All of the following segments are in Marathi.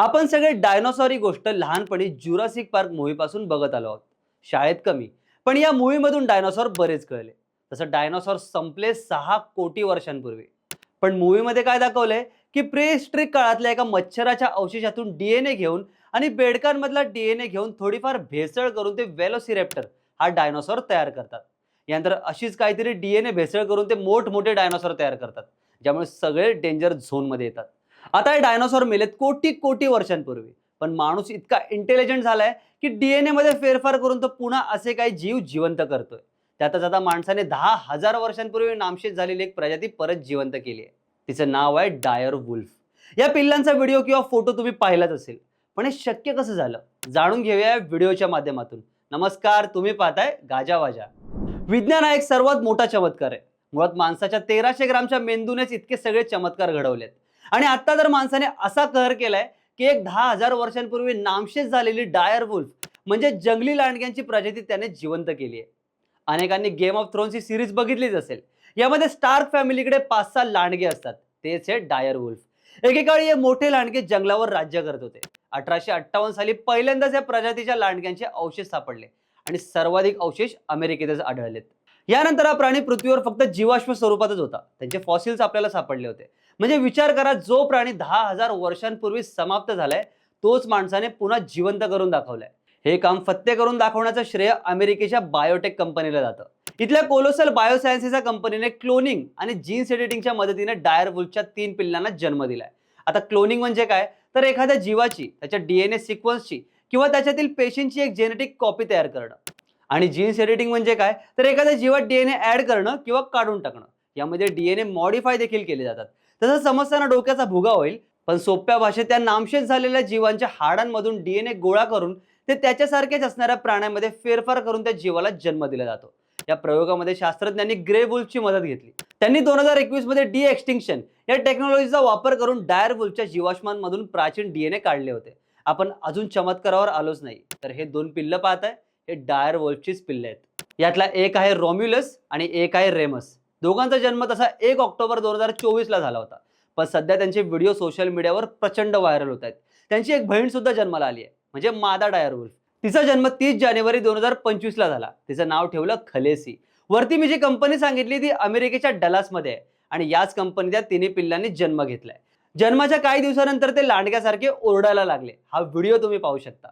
आपण सगळे डायनोसॉर ही गोष्ट लहानपणी ज्युरासिक पार्क मूवीपासून बघत आलो आहोत. शाळेत कमी. पण या मूवीमधून डायनोसॉर बरेच कळले. तसं डायनोसॉर संपले सहा कोटी वर्षांपूर्वी. पण मूवीमध्ये काय दाखवलंय? की प्रेस्ट्रिक काळातल्या एका मच्छराच्या अवशेषातून डीएनए घेऊन आणि बेडकांमधला डीएनए घेऊन थोडीफार भेसळ करून ते वेलोसिरेप्टर हा डायनोसॉर तयार करतात. यानंतर अशीच काहीतरी डीएनए भेसळ करून ते मोठमोठे डायनोसॉर तयार करतात. ज्यामुळे सगळे डेंजर झोनमध्ये येतात. आता हे डायनोसॉर मेलेत कोटी कोटी वर्षांपूर्वी. पण माणूस इतका इंटेलिजंट झालाय की डीएनए मध्ये फेरफार करून तो पुन्हा असे काही जीव जिवंत करतोय. त्यातच आता माणसाने दहा हजार वर्षांपूर्वी नामशेष झालेली एक प्रजाती परत जिवंत केली आहे. तिचं नाव आहे डायर वुल्फ. या पिल्लांचा व्हिडिओ किंवा फोटो तुम्ही पाहिलाच असेल. पण हे शक्य कसं झालं? जाणून घेऊया व्हिडिओच्या माध्यमातून. नमस्कार तुम्ही पाहताय गाजावाजा विज्ञान हा एक सर्वात मोठा चमत्कार आहे. मुळात माणसाच्या तेराशे ग्रामच्या मेंदूनेच इतके सगळे चमत्कार घडवलेत. आणि आता जर माणसाने असा कहर केलाय की एक दहा हजार वर्षांपूर्वी नामशेष झालेली डायर वुल्फ म्हणजे जंगली लांडग्यांची प्रजाती त्याने जिवंत केली आहे. अनेकांनी गेम ऑफ थ्रोन्स ही सिरीज बघितलीच असेल. यामध्ये स्टार्क फॅमिलीकडे पाच सहा लांडगे असतात. तेच हे डायर वुल्फ. एकेकाळी हे मोठे लांडगे जंगलावर राज्य करत होते. अठराशे अठ्ठावन्न साली पहिल्यांदाच या प्रजातीच्या लांडग्यांचे अवशेष सापडले आणि सर्वाधिक अवशेष अमेरिकेतच आढळलेत. यानंतर हा प्राणी पृथ्वीवर फक्त जीवाश्म स्वरूपातच होता. त्यांचे फॉसिल्स आपल्याला सापडले होते. म्हणजे विचार करा जो प्राणी दहा हजार वर्षांपूर्वी समाप्त झालाय तोच माणसाने पुन्हा जिवंत करून दाखवलाय. हे काम फत्ते करून दाखवण्याचं श्रेय अमेरिकेच्या बायोटेक कंपनीला जातं. इथल्या कोलोसल बायोसायन्सेस या कंपनीने क्लोनिंग आणि जीन्स एडिटिंगच्या मदतीने डायर वुल्फच्या तीन पिल्लांना जन्म दिलाय. आता क्लोनिंग म्हणजे काय? तर एखाद्या जीवाची त्याच्या डीएनए सिक्वन्सची किंवा त्याच्यातील पेशींची एक जेनेटिक कॉपी तयार करणं. आणि जीन्स एडिटिंग म्हणजे काय? तर एखाद्या जीवात डीएनए ऍड करणं किंवा काढून टाकणं. यामध्ये डीएनए मॉडिफाय देखील केले जातात. तसं समजताना डोक्याचा भुगा होईल पण सोप्या भाषेत त्या नामशेष झालेल्या जीवांच्या हाडांमधून डीएनए गोळा करून ते त्याच्यासारखेच असणाऱ्या प्राण्यामध्ये फेरफार करून त्या जीवाला जन्म दिला जातो. या प्रयोगामध्ये शास्त्रज्ञांनी ग्रे वुल्फची मदत घेतली. त्यांनी दोन हजार एकवीसमध्ये डी एक्स्टिंक्शन या टेक्नॉलॉजीचा वापर करून डायर वुल्फच्या जीवाश्मांमधून प्राचीन डीएनए काढले होते. आपण अजून चमत्कारावर आलोच नाही. तर हे दोन पिल्ल पाहताय. हे डायर वुल्फचीच पिल्ले आहेत. यातला एक आहे रोम्युलस आणि एक आहे रेमस. दोघांचा जन्म तसा एक ऑक्टोबर दोन हजार चोवीसला झाला होता. पण सध्या त्यांचे व्हिडिओ सोशल मीडियावर प्रचंड व्हायरल होत आहेत. त्यांची एक बहीण सुद्धा जन्माला आली आहे म्हणजे मादा डायर वुल्फ. तिचा जन्म तीस जानेवारी दोन हजार पंचवीसला झाला. तिचं नाव ठेवलं खलेसी. वरती मी जी कंपनी सांगितली ती अमेरिकेच्या डलासमध्ये आहे आणि याच कंपनीच्या तिन्ही पिल्लांनी जन्म घेतलाय. जन्माच्या काही दिवसानंतर ते लांडग्यासारखे ओरडायला लागले. हा व्हिडिओ तुम्ही पाहू शकता.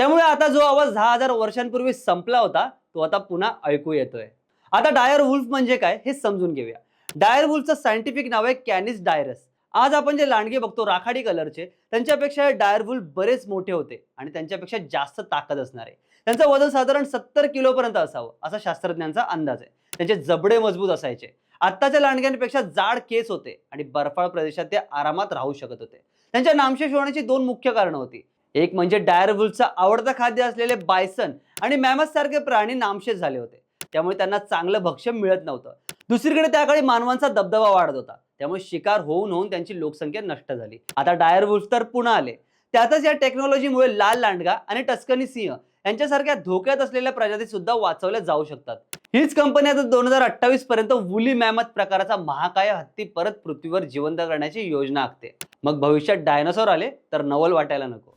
त्यामुळे आता जो आवाज दहा हजार वर्षांपूर्वी संपला होता तो आता पुन्हा ऐकू येतोय. आता डायर वुल्फ म्हणजे काय हे समजून घेऊया. डायर वुल्फचं सायंटिफिक नाव आहे कॅनिस डायरस. आज आपण जे लांडगे बघतो राखाडी कलरचे त्यांच्यापेक्षा डायर वुल्फ बरेच मोठे होते आणि त्यांच्यापेक्षा जास्त ताकद असणार आहे. त्यांचं वजन साधारण सत्तर किलोपर्यंत असावं असा शास्त्रज्ञांचा अंदाज आहे. त्यांचे जबडे मजबूत असायचे. आत्ताच्या लांडग्यांपेक्षा जाड केस होते आणि बर्फाळ प्रदेशात ते आरामात राहू शकत होते. त्यांच्या नामशेष होण्याची दोन मुख्य कारणं होती. एक म्हणजे डायरवुलचा आवडता खाद्य असलेले बायसन आणि मॅमस सारखे प्राणी नामशेष झाले होते. त्यामुळे त्यांना चांगलं भक्ष्य मिळत नव्हतं. दुसरीकडे त्याकाळी मानवांचा दबदबा वाढत होता. त्यामुळे शिकार होऊन होऊन त्यांची लोकसंख्या नष्ट झाली. आता डायरवुल्फ तर पुन्हा आले. त्यातच या टेक्नॉलॉजीमुळे लाल लांडगा आणि टस्कनी सिंह यांच्यासारख्या धोक्यात असलेल्या प्रजाती सुद्धा वाचवल्या जाऊ शकतात. हीच कंपनी आता दोन हजार अठ्ठावीस पर्यंत वुली मॅमत प्रकाराचा महाकाय हत्ती परत पृथ्वीवर जिवंत करण्याची योजना आखते. मग भविष्यात डायनासोर आले तर नवल वाटायला नको.